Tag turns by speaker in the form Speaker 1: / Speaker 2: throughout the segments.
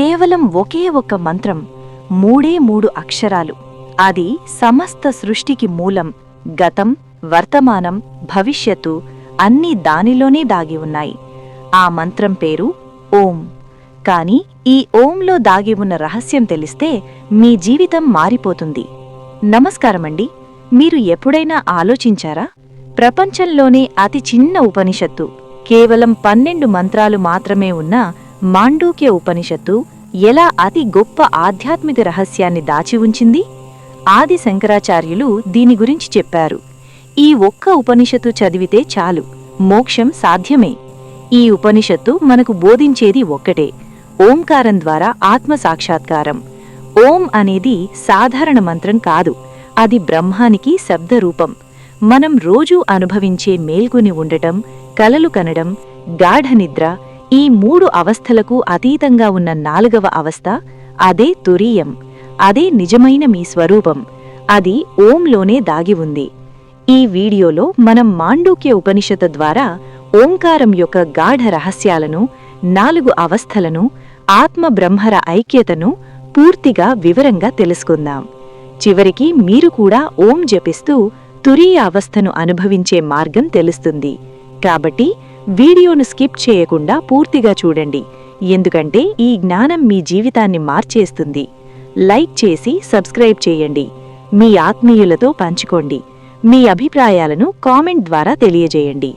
Speaker 1: కేవలం ఒకే ఒక్క మంత్రం మూడే మూడు అక్షరాలు. అది సమస్త సృష్టికి మూలం గతం వర్తమానం భవిష్యత్తు అన్నీ దానిలోనే దాగి ఉన్నాయి. ఆ మంత్రం పేరు ఓం. కాని ఈ ఓంలో దాగి ఉన్న రహస్యం తెలిస్తే మీ జీవితం మారిపోతుంది. నమస్కారమండి. మీరు ఎప్పుడైనా ఆలోచించారా? ప్రపంచంలోనే అతి చిన్న ఉపనిషత్తు కేవలం పన్నెండు మంత్రాలు మాత్రమే ఉన్న మాండూక్య ఉపనిషత్తు ఎలా అతి గొప్ప ఆధ్యాత్మిక రహస్యాన్ని దాచి ఉంచింది? ఆది శంకరాచార్యులు దీని గురించి చెప్పారు. ఈ ఒక్క ఉపనిషత్తు చదివితే చాలు. మోక్షం సాధ్యమే. ఈ ఉపనిషత్తు మనకు బోధించేది ఒక్కటే. ఓంకారం ద్వారా ఆత్మ సాక్షాత్కారం. ఓం అనేది సాధారణ మంత్రం కాదు. అది బ్రహ్మానికి శబ్దరూపం మనం రోజూ అనుభవించే మేల్కొని ఉండటం కలలు కనడం గాఢనిద్ర ఈ మూడు అవస్థలకు అతీతంగా ఉన్న నాలుగవ అవస్థ అదే తురీయం. అదే నిజమైన మీ స్వరూపం. అది ఓంలోనే దాగి ఉంది. ఈ వీడియోలో మనం మాండూక్య ఉపనిషత్తు ద్వారా ఓంకారం యొక్క గాఢ రహస్యాలను నాలుగు అవస్థలను ఆత్మ బ్రహ్మర ఐక్యతను పూర్తిగా వివరంగా తెలుసుకుందాం. చివరికి మీరు కూడా ఓం జపిస్తూ తురీయ అవస్థను అనుభవించే మార్గం తెలుస్తుంది. కాబట్టి వీడియోను స్కిప్ చేయకుండా పూర్తిగా చూడండి. ఎందుకంటే ఈ జ్ఞానం మీ జీవితాన్ని మార్చేస్తుంది. లైక్ చేసి సబ్స్క్రైబ్ చేయండి. మీ ఆత్మీయులతో పంచుకోండి. మీ అభిప్రాయాలను కామెంట్ ద్వారా తెలియజేయండి.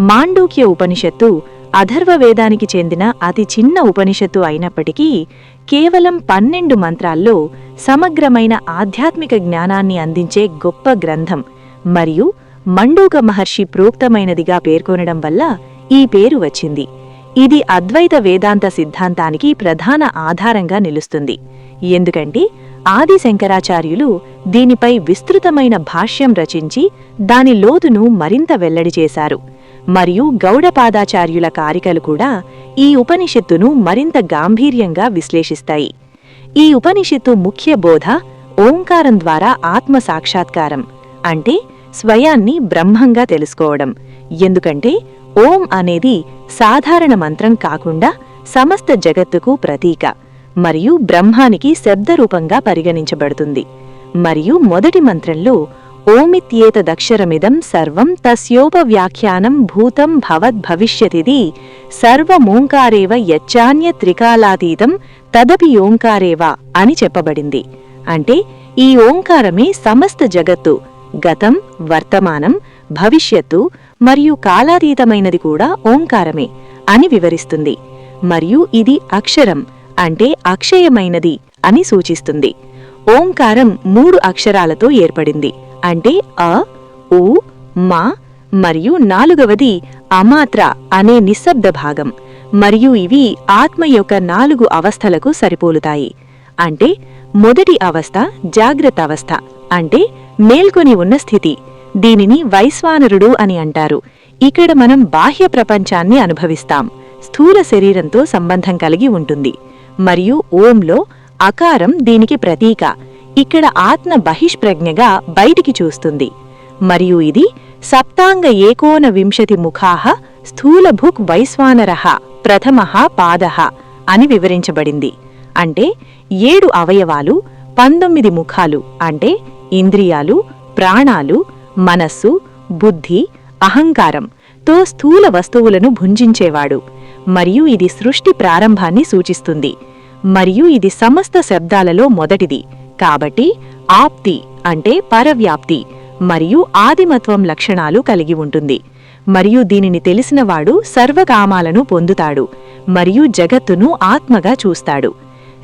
Speaker 1: మాండూక్య ఉపనిషత్తు అధర్వ వేదానికి చెందిన అతి చిన్న ఉపనిషత్తు అయినప్పటికీ కేవలం పన్నెండు మంత్రాల్లో సమగ్రమైన ఆధ్యాత్మిక జ్ఞానాన్ని అందించే గొప్ప గ్రంథం. మరియు మండూక మహర్షి ప్రోక్తమైనదిగా పేర్కొనడం వల్ల ఈ పేరు వచ్చింది. ఇది అద్వైత వేదాంత సిద్ధాంతానికి ప్రధాన ఆధారంగా నిలుస్తుంది. ఎందుకంటే ఆది శంకరాచార్యులు దీనిపై విస్తృతమైన భాష్యం రచించి దాని లోతును మరింత వెల్లడి చేశారు. మరియు గౌడపాదాచార్యుల కారికలు కూడా ఈ ఉపనిషత్తును మరింత గాంభీర్యంగా విశ్లేషిస్తాయి. ఈ ఉపనిషత్తు ముఖ్య బోధ ఓంకారం ద్వారా ఆత్మ సాక్షాత్కారం. అంటే స్వయాన్ని బ్రహ్మంగా తెలుసుకోవడం. ఎందుకంటే ఓం అనేది సాధారణ మంత్రం కాకుండా సమస్త జగత్తుకు ప్రతీక. మరియు బ్రహ్మానికి శబ్దరూపంగా పరిగణించబడుతుంది. మరియు మొదటి మంత్రంలో ఓమిత్యేతదక్షరమిదం సర్వం తస్యోపవ్యాఖ్యానం భూతం భవద్భవిష్యతిది సర్వమోంకారేవ యచ్చాన్య త్రికాలాతీతం తదపి ఓంకారేవ అని చెప్పబడింది. అంటే ఈ ఓంకారమే సమస్త జగత్తు గతం వర్తమానం భవిష్యత్తు మరియు కాలాతీతమైనది కూడా ఓంకారమే అని వివరిస్తుంది. మరియు ఇది అక్షరం అంటే అక్షయమైనది అని సూచిస్తుంది. ఓంకారం మూడు అక్షరాలతో ఏర్పడింది. అంటే అ ఉ మా మరియు నాలుగవది అమాత్ర అనే నిశ్శబ్ద భాగం. మరియు ఇవి ఆత్మ యొక్క నాలుగు అవస్థలకు సరిపోలుతాయి. అంటే మొదటి అవస్థ జాగ్రత్త అవస్థ. అంటే మేల్కొని ఉన్న స్థితి. దీనిని వైశ్వానరుడు అని అంటారు. ఇక్కడ మనం బాహ్య ప్రపంచాన్ని అనుభవిస్తాం. స్థూల శరీరంతో సంబంధం కలిగి ఉంటుంది. మరియు ఓంలో అకారం దీనికి ప్రతీక. ఇక్కడ ఆత్మ బహిష్ప్రజ్ఞగా బయటికి చూస్తుంది. మరియు ఇది సప్తాంగ ఏకోన వింశతి ముఖాహ స్థూలభుక్ వైశ్వానరః ప్రథమ పాదః అని వివరించబడింది. అంటే ఏడు అవయవాలు పంతొమ్మిది ముఖాలు అంటే ఇంద్రియాలు ప్రాణాలు మనస్సు బుద్ధి అహంకారం తో స్థూల వస్తువులను భుంజించేవాడు. మరియు ఇది సృష్టి ప్రారంభాన్ని సూచిస్తుంది. మరియు ఇది సమస్త శబ్దాలలో మొదటిది. కాబట్టి ఆప్తి అంటే పరవ్యాప్తి మరియు ఆదిమత్వం లక్షణాలు కలిగి ఉంటుంది. మరియు దీనిని తెలిసినవాడు సర్వకామాలను పొందుతాడు. మరియు జగత్తును ఆత్మగా చూస్తాడు.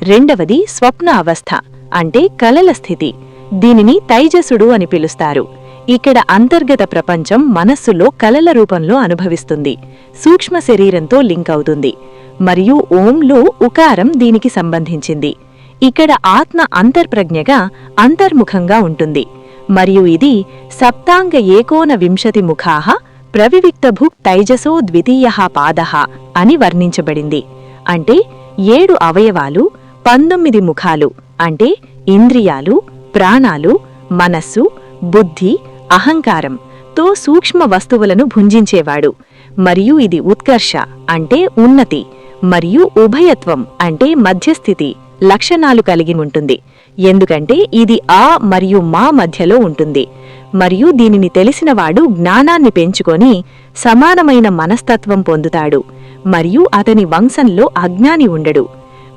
Speaker 1: రెండవది స్వప్న అవస్థ అంటే కలల స్థితి. దీనిని తైజసుడు అని పిలుస్తారు. ఇక్కడ అంతర్గత ప్రపంచం మనస్సులో కలల రూపంలో అనుభవిస్తుంది. సూక్ష్మ శరీరంతో లింక్ అవుతుంది. మరియు ఓంలో ఉకారం దీనికి సంబంధించింది. ఇక్కడ ఆత్మ అంతర్ప్రజ్ఞగా అంతర్ముఖంగా ఉంటుంది. మరియు ఇది సప్తాంగ ఏకోన వింశతి ముఖాహ ప్రవివిక్తభుక్ తైజసో ద్వితీయ పాదః అని వర్ణించబడింది. అంటే ఏడు అవయవాలు పంతొమ్మిది ముఖాలు అంటే ఇంద్రియాలు ప్రాణాలు మనస్సు బుద్ధి అహంకారం తో సూక్ష్మ వస్తువులను భుంజించేవాడు. మరియు ఇది ఉత్కర్ష అంటే ఉన్నతి మరియు ఉభయత్వం అంటే మధ్యస్థితి లక్షణాలు కలిగి ఉంటుంది. ఎందుకంటే ఇది ఆ మరియు మా మధ్యలో ఉంటుంది. మరియు దీనిని తెలిసినవాడు జ్ఞానాన్ని పెంచుకొని సమానమైన మనస్తత్వం పొందుతాడు. మరియు అతని వంశంలో అజ్ఞాని ఉండడు.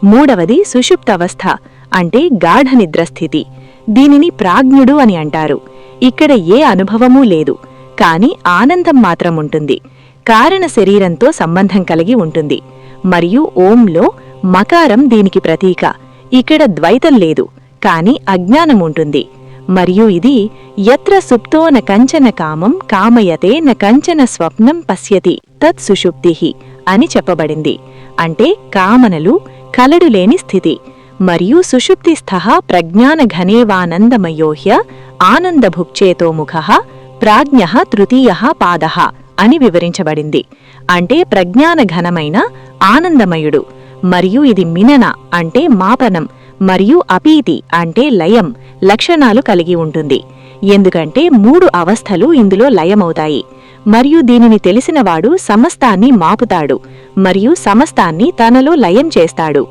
Speaker 1: మూడవది సుషుప్తవస్థ అంటే గాఢ నిద్రస్థితి దీనిని ప్రాజ్ఞుడు అని అంటారు. ఇక్కడ ఏ అనుభవమూ లేదు కాని ఆనందం మాత్రం ఉంటుంది. కారణ శరీరంతో సంబంధం కలిగి ఉంటుంది. మరియు ఓంలో మకారం దీనికి ప్రతీక. ఇక్కడ ద్వైతం లేదు కాని అజ్ఞానం ఉంటుంది. మరియు ఇది ఎత్ర సుప్తో న కంచన కామం కామయతే న కంచన స్వప్నం పశ్యతి తత్ సుషుప్తి అని చెప్పబడింది. అంటే కామనలు కలడులేని స్థితి. మరియు సుషుప్తి స్థ ప్రజ్ఞానఘనేవానందమయోహ్య ఆనందభుక్చేతోముఖ ప్రాజ్ఞ తృతీయ పాద అని వివరించబడింది. అంటే ప్రజ్ఞానఘనమైన ఆనందమయుడు. మరియు ఇది మినన అంటే మాపనం. మరియు అపీతి అంటే లయం లక్షణాలు కలిగి ఉంటుంది. ఎందుకంటే మూడు అవస్థలు ఇందులో లయమవుతాయి. మరియు దీనిని తెలిసినవాడు సమస్తాన్ని మాపుతాడు మరియు సమస్తాన్ని తనలో లయం చేస్తాడు.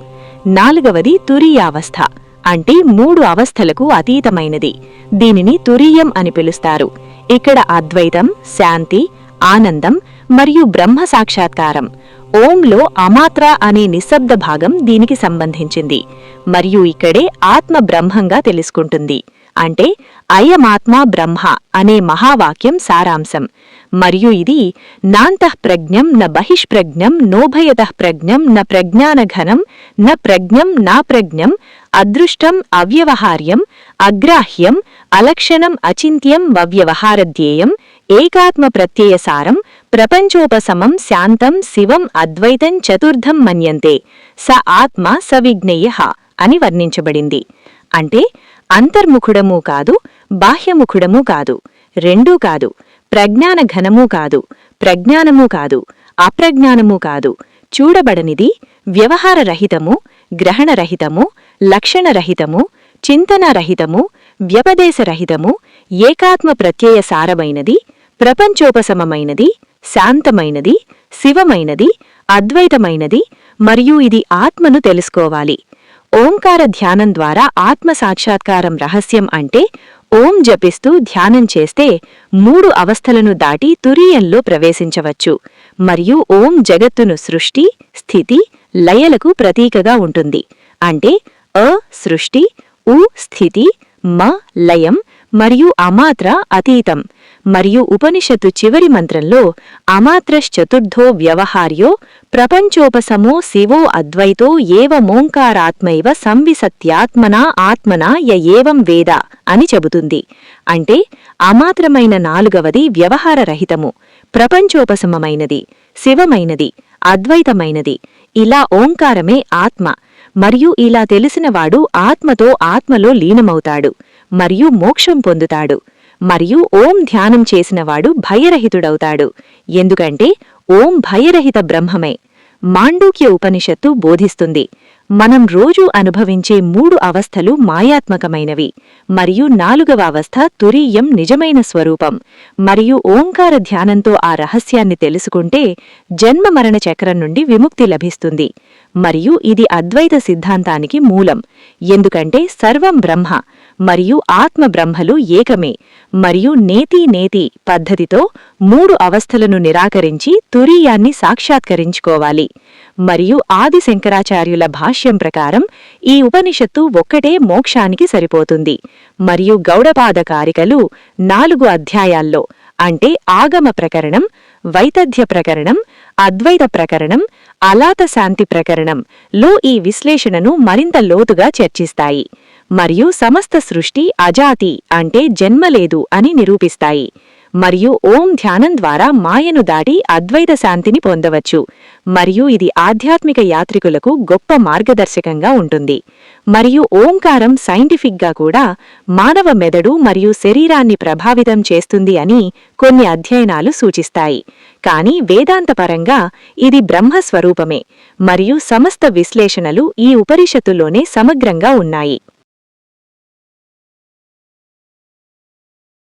Speaker 1: నాలుగవది తురీయావస్థ అంటే మూడు అవస్థలకు అతీతమైనది. దీనిని తురీయం అని పిలుస్తారు. ఇక్కడ అద్వైతం శాంతి ఆనందం మరియు బ్రహ్మ సాక్షాత్కారం. ఓంలో అమాత్ర అనే నిశ్శబ్ద భాగం దీనికి సంబంధించింది మరియు ఇక్కడే ఆత్మ బ్రహ్మంగా తెలుసుకుంటుంది. అంటే అయమాత్మ బ్రహ్మ అనే మహావాక్యం సారాంశం. మరియు ఇది నాంతఃప్రజ్ఞం న బహిష్ప్రజ్ఞం నోభయతః ప్రజ్ఞం న ప్రజ్ఞానఘనం న ప్రజ్ఞం నాప్రజ్ఞం అదృష్టం అవ్యవహార్యం అగ్రాహ్యం అలక్షణం అచింత్యం వవ్యవహారధ్యేయం ఏకాత్మ ప్రత్యయసారం ప్రపంచోపశమం శాంతం శివం అద్వైతం చతుర్థం మన్యంతే స ఆత్మ సవిజ్ఞేయ అని వర్ణించబడింది. అంటే అంతర్ముఖుడమూ కాదు బాహ్యముఖుడమూ కాదు రెండూ కాదు ప్రజ్ఞాన ఘనమూ కాదు ప్రజ్ఞానమూ కాదు అప్రజ్ఞానమూ కాదు. చూడబడనిది వ్యవహారరహితము గ్రహణరహితము లక్షణరహితము చింతనరహితము వ్యపదేశరహితము ఏకాత్మ ప్రత్యయ సారమైనది ప్రపంచోపశమమైనది శాంతమైనది శివమైనది అద్వైతమైనది మరియు ఇది ఆత్మను తెలుసుకోవాలి. ఓంకార ధ్యానం ద్వారా ఆత్మ సాక్షాత్కారం రహస్యం అంటే ఓం జపిస్తూ ధ్యానం చేస్తే మూడు అవస్థలను దాటి తురియంలో ప్రవేశించవచ్చు. మరియు ఓం జగత్తును సృష్టి స్థితి లయలకు ప్రతీకగా ఉంటుంది. అంటే అ సృష్టి ఉ స్థితి మ లయం మరియు అమాత్ర అతీతం. మరియు ఉపనిషత్తు చివరి మంత్రంలో అమాత్రశ్చతుర్థో వ్యవహార్యో ప్రపంచోపశమో శివో అద్వైతో ఏవమోంకారాత్మైవ సంవిసత్యాత్మనా ఆత్మనా య ఏవం వేద అని చెబుతుంది. అంటే అమాత్రమైన నాలుగవది వ్యవహారరహితము. ప్రపంచోపశమమైనది శివమైనది అద్వైతమైనది. ఇలా ఓంకారమే ఆత్మ. మరియు ఇలా తెలిసినవాడు ఆత్మతో ఆత్మలో లీనమవుతాడు. మరియు మోక్షం పొందుతాడు. మరియు ఓం ధ్యానం చేసినవాడు భయరహితుడవుతాడు. ఎందుకంటే ఓం భయరహిత బ్రహ్మమే. మాండూక్య ఉపనిషత్తు బోధిస్తుంది. మనం రోజూ అనుభవించే మూడు అవస్థలు మాయాత్మకమైనవి. మరియు నాలుగవ అవస్థ తురీయం నిజమైన స్వరూపం. మరియు ఓంకార ధ్యానంతో ఆ రహస్యాన్ని తెలుసుకుంటే జన్మ మరణ చక్రం నుండి విముక్తి లభిస్తుంది. మరియు ఇది అద్వైత సిద్ధాంతానికి మూలం. ఎందుకంటే సర్వం బ్రహ్మ మరియు ఆత్మ బ్రహ్మలు ఏకమే. మరియు నేతి నేతి పద్ధతితో మూడు అవస్థలను నిరాకరించి తురీయాన్ని సాక్షాత్కరించుకోవాలి. మరియు ఆది శంకరాచార్యుల భాష్యం ప్రకారం ఈ ఉపనిషత్తు ఒక్కటే మోక్షానికి సరిపోతుంది. మరియు గౌడపాద కారికలు నాలుగు అధ్యాయాల్లో అంటే ఆగమ ప్రకరణం వైతథ్య ప్రకరణం అద్వైత ప్రకరణం అలాత శాంతి ప్రకరణం లో ఈ విశ్లేషణను మరింత లోతుగా చర్చిస్తాయి. మరియు సమస్త సృష్టి అజాతి అంటే జన్మలేదు అని నిరూపిస్తాయి. మరియు ఓం ధ్యానం ద్వారా మాయను దాటి అద్వైత శాంతిని పొందవచ్చు. మరియు ఇది ఆధ్యాత్మిక యాత్రికులకు గొప్ప మార్గదర్శకంగా ఉంటుంది. మరియు ఓంకారం సైంటిఫిక్గా కూడా మానవ మెదడు మరియు శరీరాన్ని ప్రభావితం చేస్తుంది అని కొన్ని అధ్యయనాలు సూచిస్తాయి. కాని వేదాంతపరంగా ఇది బ్రహ్మస్వరూపమే. మరియు సమస్త విశ్లేషణలు ఈ ఉపనిషత్తులోనే సమగ్రంగా ఉన్నాయి.